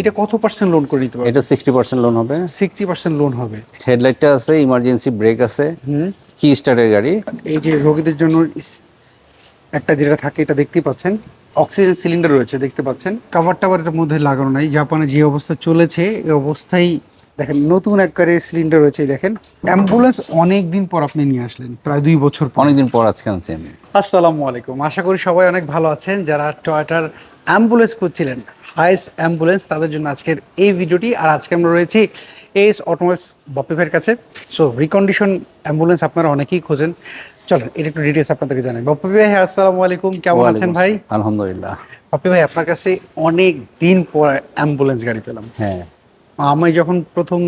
এটা কত percent loan করে নিতে পারবে? এটা সিক্সটি পার্সেন্ট লোন হবে। সিক্সটি পার্সেন্ট লোন হবে। হেডলাইটটা আছে ইমার্জেন্সি ব্রেক আছে হুম। কি স্টার্টের গাড়ি। এই যে রোগীদের জন্য একটা যেটা থাকে এটা দেখতে পাচ্ছেন। অক্সিজেন সিলিন্ডার রয়েছে দেখতে পাচ্ছেন। কাভার টাভার এটার মধ্যে লাগানো নাই। জাপানে যে অবস্থা চলেছে এই অবস্থায় দেখেন নতুন একবারে সিলিন্ডার রয়েছে দেখেন। অ্যাম্বুলেন্স অনেক দিন পর আপনি নিয়ে আসলেন প্রায় দুই বছর পর। অনেকদিন পর আজকে আনছি আমি। আসসালামু আলাইকুম। আশা করি সবাই অনেক ভালো আছেন। যারা টয়টার অ্যাম্বুলেন্স করছিলেন হাইস অ্যাম্বুলেন্স তাদের জন্য আজকের এই ভিডিওটি। আর আজকে আমরা রয়েছি এস অটোমোবাইলস ভাইয়ের কাছে। সো রিকন্ডিশন অ্যাম্বুলেন্স আপনারা অনেকেই খোঁজেন। চলেন এটা একটু ডিটেলস আপনাদেরকে জানাই। বাপ্পি ভাই আসসালামু আলাইকুম কেমন আছেন ভাই? আলহামদুলিল্লাহ। বাপ্পি ভাই আপনার কাছে অনেক দিন পর অ্যাম্বুলেন্স গাড়ি পেলাম। হ্যাঁ। আমি যখন প্রথম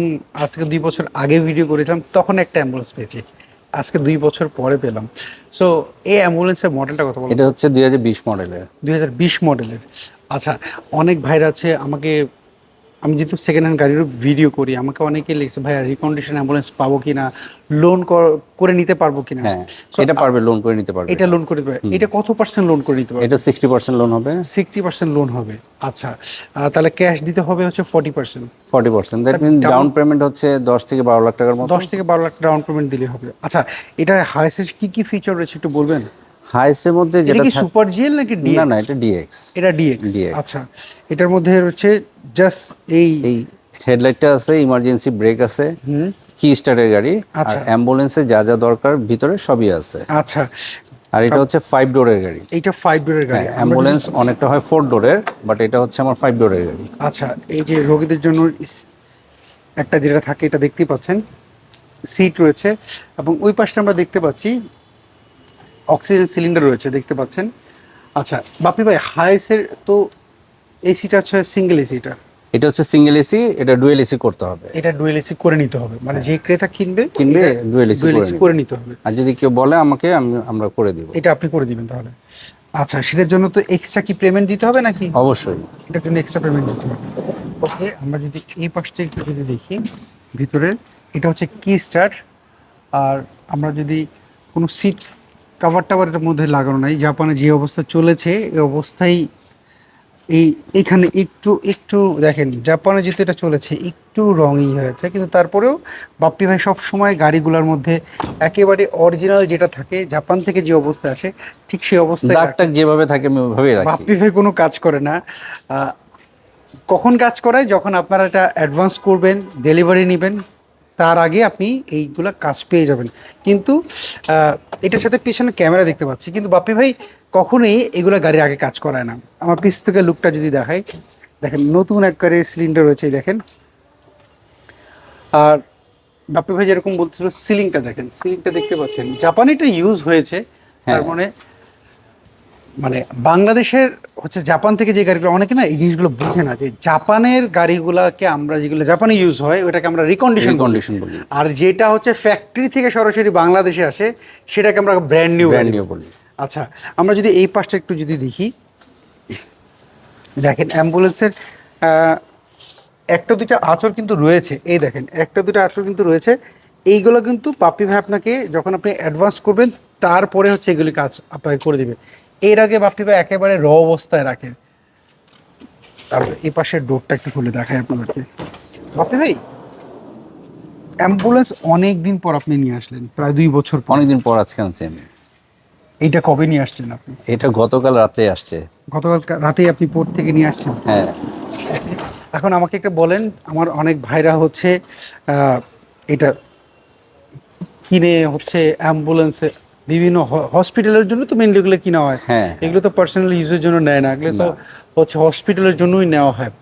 আজকে দুই বছর আগে ভিডিও করেছিলাম তখন একটা অ্যাম্বুলেন্স পেয়েছি। আজকে দুই বছর পরে পেলাম। সো এই অ্যাম্বুলেন্সের মডেলটা কথা বলো এটা হচ্ছে দুই হাজার বিশ মডেলের দুই হাজার বিশ মডেলের আচ্ছা অনেক ভাইরা আছে আমাকে আমি যেহেতু সেকেন্ড হ্যান্ড গাড়ির ভিডিও করি আমাকে অনেকে লিখছে ভাইয়া রিকন্ডিশন অ্যাম্বুলেন্স পাবো কিনা? লোন করে নিতে পারব কিনা? হ্যাঁ এটা পারবে লোন করে নিতে পারবে। এটা লোন করে পারবে। এটা কত পার্সেন্ট লোন করে নিতে পারবে? এটা সিক্সটি পার্সেন্ট লোন হবে। সিক্সটি পার্সেন্ট লোন হবে। আচ্ছা তাহলে ক্যাশ দিতে হবে হচ্ছে forty percent forty percent that mean down payment হচ্ছে দশ থেকে বারো লাখ টাকার মতো। দশ থেকে বারো লাখ ডাউন পেমেন্ট দিলে হবে। আচ্ছা এটার হাইসের কি কি ফিচার রয়েছে একটু বলবেন? হাইসের মধ্যে যেটা কি সুপার জিএল নাকি ডি না না এটা ডিএক্স এটা ডিএক্স আচ্ছা এটার মধ্যে হচ্ছে জাস্ট এই এই হেডলাইটটা আছে ইমার্জেন্সি ব্রেক আছে হুম। কি স্টার্টের গাড়ি আর আচ্ছা। অ্যাম্বুলেন্সে যা যা দরকার ভিতরে সবই আছে। আচ্ছা। আর এটা হচ্ছে ফাইভ ডোরের গাড়ি। এইটা ফাইভ ডোরের গাড়ি। অ্যাম্বুলেন্স অনেকটা হয় ফোর ডোরের বাট এটা হচ্ছে আমার ফাইভ ডোরের গাড়ি। আচ্ছা এই যে রোগীদের জন্য একটা যেটা থাকে এটা দেখতে পাচ্ছেন। সিট রয়েছে এবং ওই পাশটা আমরা দেখতে পাচ্ছি অক্সিজেন সিলিন্ডার রয়েছে দেখতে পাচ্ছেন। আচ্ছা বাপি ভাই হাইসের তো এসিটা হচ্ছে সিঙ্গেল এসিটা এটা হচ্ছে সিঙ্গেল এসি এটা ডুয়েল এসি করতে হবে। এটা ডুয়েল এসি করে নিতে হবে। মানে যে ক্রেতা কিনবে কিনবে ডুয়েল এসি করে এসি করে নিতে হবে। আর যদি কেউ বলে আমাকে আমি আমরা করে দিব। এটা আপনি করে দিবেন তাহলে। আচ্ছা সেটার জন্য তো এক্সট্রা কি পেমেন্ট দিতে হবে নাকি? অবশ্যই। এটার জন্য এক্সট্রা পেমেন্ট দিতে হবে। ওকে আমরা যদি এই পাশটা একটু যদি দেখি ভিতরে এটা হচ্ছে কি স্টার্ট আর আমরা যদি কোনো সিট কাভার টাভার এটার মধ্যে লাগানো নাই। জাপানে যে অবস্থা চলেছে এই অবস্থায় এই এখানে একটু একটু দেখেন জাপানে যেহেতু এটা চলেছে একটু রঙই হয়েছে কিন্তু তারপরেও বাপ্পি ভাই সব সময় গাড়িগুলোর মধ্যে একেবারে অরিজিনাল যেটা থাকে জাপান থেকে যে অবস্থা আসে ঠিক সেই অবস্থায় যেভাবে থাকে আমি ওইভাবেই রাখি। বাপ্পি ভাই কোনো কাজ করে না। কখন কাজ করায়? যখন আপনারা এটা অ্যাডভান্স করবেন ডেলিভারি নেবেন তার আগে আপনি এইগুলা কাজ পেয়ে যাবেন। কিন্তু এটার সাথে পিছনে ক্যামেরা দেখতে পাচ্ছি। কিন্তু বাপ্পি ভাই কখনোই এগুলো গাড়ির আগে কাজ করায় না। আমার পিছ থেকে লুকটা যদি দেখাই দেখেন নতুন একবারে সিলিন্ডার রয়েছে দেখেন। আর বাপ্পি ভাই যেরকম বলছিল সিলিংটা দেখেন। সিলিংটা দেখতে পাচ্ছেন। জাপানে এটা ইউজ হয়েছে তার হ্যাঁ। মানে মানে বাংলাদেশের হচ্ছে জাপান থেকে যে গাড়িগুলো অনেকে না এই জিনিসগুলো বুঝে না যে জাপানের গাড়িগুলোকে আমরা যেগুলো জাপানে ইউজ হয় ওটাকে আমরা রিকন্ডিশন কন্ডিশন বলি। আর যেটা হচ্ছে ফ্যাক্টরি থেকে সরাসরি বাংলাদেশে আসে সেটাকে আমরা ব্র্যান্ড নিউ ব্র্যান্ড নিউ বলি। আচ্ছা আমরা যদি এই পাশটা একটু যদি দেখি দেখেন অ্যাম্বুলেন্সের একটা দুইটা আঁচড় কিন্তু রয়েছে এই দেখেন একটা দুটো আঁচড় কিন্তু রয়েছে এইগুলো কিন্তু পাপি ভাই আপনাকে যখন আপনি অ্যাডভান্স করবেন তারপরে হচ্ছে এগুলি কাজ আপনাকে করে দিবে। এর আগে বাপি ভাই একেবারে র অবস্থায় রাখে। তারপর এই পাশের ডোরটা একটু খুলে দেখায় আপনাদেরকে। বাপি ভাই অ্যাম্বুলেন্স অনেক দিন পর আপনি নিয়ে আসলেন প্রায় দুই বছর অনেকদিন পর আজকে আনছি আমি। এইটা কবে নিয়ে আসছেন আপনি? এটা গতকাল রাত্রে আসছে। গতকাল রাতেই আপনি পোর্ট থেকে নিয়ে আসছেন? হ্যাঁ। এখন আমাকে একটা বলেন আমার অনেক ভাইরা হচ্ছে এটা কিনে হচ্ছে অ্যাম্বুলেন্সে বিভিন্ন হসপিটালের জন্য তো মেনলি এগুলো কিনা হয়। হ্যাঁ এগুলো তো পার্সোনাল ইউজের জন্য নেয় না এগুলো তো হচ্ছে হসপিটালের জন্যই নেওয়া হয়।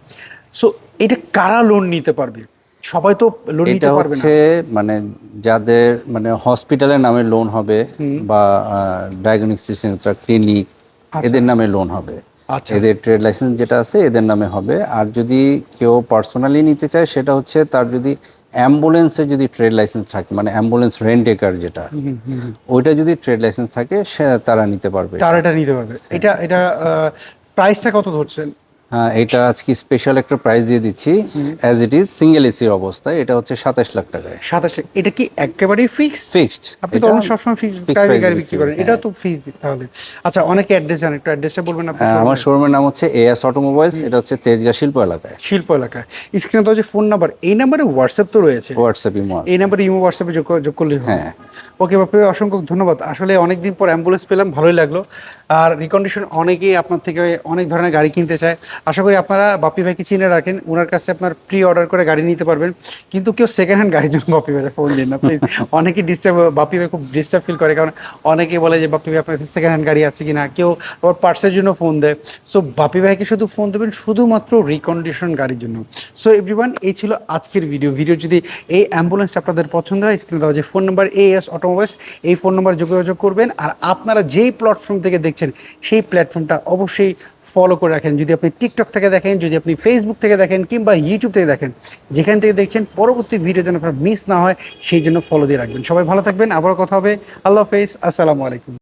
সো এটা কারা লোন নিতে পারবে? সবাই তো লোন নিতে পারবে না। মানে যাদের মানে হসপিটালের নামে লোন হবে বা ডায়াগনস্টিক সেন্টার ক্লিনিক এদের নামে লোন হবে। আচ্ছা। এদের ট্রেড লাইসেন্স যেটা আছে এদের নামে হবে। আর যদি কেউ পার্সোনালি নিতে চায় সেটা হচ্ছে তার যদি অ্যাম্বুলেন্সে যদি ট্রেড লাইসেন্স থাকে মানে অ্যাম্বুলেন্স রেন্টেকার যেটা। ওইটা যদি ট্রেড লাইসেন্স থাকে সে তারা নিতে পারবে। তারা এটা নিতে পারবে। এটা এটা প্রাইসটা কত ধরছেন? হ্যাঁ, এটা আজকে স্পেশাল একটা প্রাইস দিয়ে দিচ্ছি। অ্যাজ ইট ইজ সিঙ্গেল এসির অবস্থায় এটা হচ্ছে সাতাশ লাখ টাকায়। সাতাশ এটা কি একেবারেই ফিক্স ফিক্সড আপনি তো অনেক সবসময় ফিক্স প্রাইসে গাড়ি বিক্রি করেন করি, এটাও হ্যাঁ। তো ফিক্স তাহলে আচ্ছা অনেকে অ্যাড্রেস জানেন একটু অ্যাড্রেসটা বলবেন আপনি আমার শোরুমের? নাম হচ্ছে এএস অটোমোবাইলস এটা হচ্ছে তেজগাঁ শিল্প এলাকায়। শিল্প এলাকায়। স্ক্রিনে তো যে ফোন নাম্বার এই নাম্বারে হোয়াটসঅ্যাপ তো রয়েছে। হোয়াটসঅ্যাপ ইমো এই নাম্বারে ইমো হোয়াটসঅ্যাপে যোগ যোগ করলে হ্যাঁ। ওকে বাপু অসংখ্য ধন্যবাদ। আসলে অনেকদিন পর অ্যাম্বুলেন্স পেলাম ভালোই লাগল। আর রিকন্ডিশন অনেকেই আপনার থেকে অনেক ধরনের গাড়ি কিনতে চায়। আশা করি আপনারা বাপি ভাইকে চিনে রাখেন ওনার কাছে আপনার প্রি অর্ডার করে গাড়ি নিতে পারবেন, কিন্তু কেউ সেকেন্ড হ্যান্ড গাড়ির জন্য বাপি ভাইয়ের ফোন দিন না প্লিজ অনেকেই ডিস্টার্ব বাপি ভাই খুব ডিস্টার্ব ফিল করে, কারণ অনেকে বলে যে বাপি ভাই, আপনার সেকেন্ড হ্যান্ড গাড়ি আছে কি না কেউ আবার পার্টসের জন্য ফোন দেয়। সো বাপি ভাইকে শুধু ফোন দেবেন, শুধুমাত্র রিকন্ডিশন গাড়ির জন্য। সো এভরিওয়ান এই ছিল আজকের ভিডিও ভিডিও যদি এই অ্যাম্বুলেন্সটা আপনাদের পছন্দ হয় স্ক্রিনে দেওয়া যে phone number A S automobiles এই ফোন নাম্বার যোগাযোগ করবেন। আর আপনারা যেই প্ল্যাটফর্ম থেকে দেখছেন, সেই প্ল্যাটফর্মটা অবশ্যই ফলো করে রাখেন। যদি আপনি টিকটক থেকে দেখেন, যদি আপনি ফেসবুক থেকে দেখেন কিংবা ইউটিউব থেকে দেখেন, যেখান থেকে দেখছেন পরবর্তী ভিডিও যেন আপনার মিস না হয়, সেই জন্য ফলো দিয়ে রাখবেন। সবাই ভালো থাকবেন আবার কথা হবে। আল্লাহ হাফেজ, আসসালামু আলাইকুম।